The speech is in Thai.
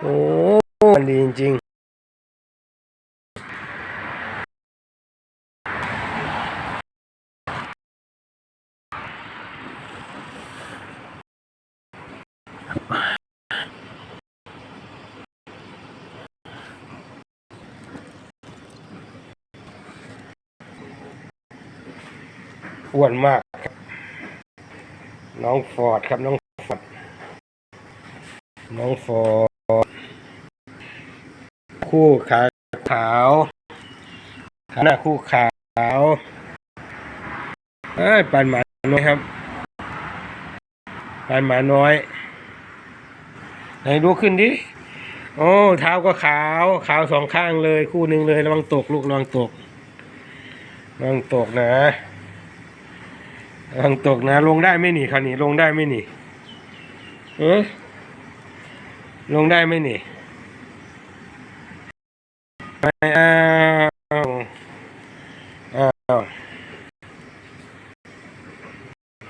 โอ้มันดีจริงอ้วนมากครับน้องฟอร์ดครับน้อง น้องฟอร์ดคู่ขาขาวขาหน้าคู่ขาวเอ้ยปานหมาน้อยครับปานหมาน้อย ไหนดูขึ้นดิ โอ้เท้าก็ขาว ขาวสองข้างเลย คู่หนึ่งเลยระวังตกลูกระวังตกระวังตกนะระวังตกนะ ลงได้ไม่หนีคราวนี้ลงได้ไม่หนีเออ ลงได้ไหมนี่ไม่เอาอ้าว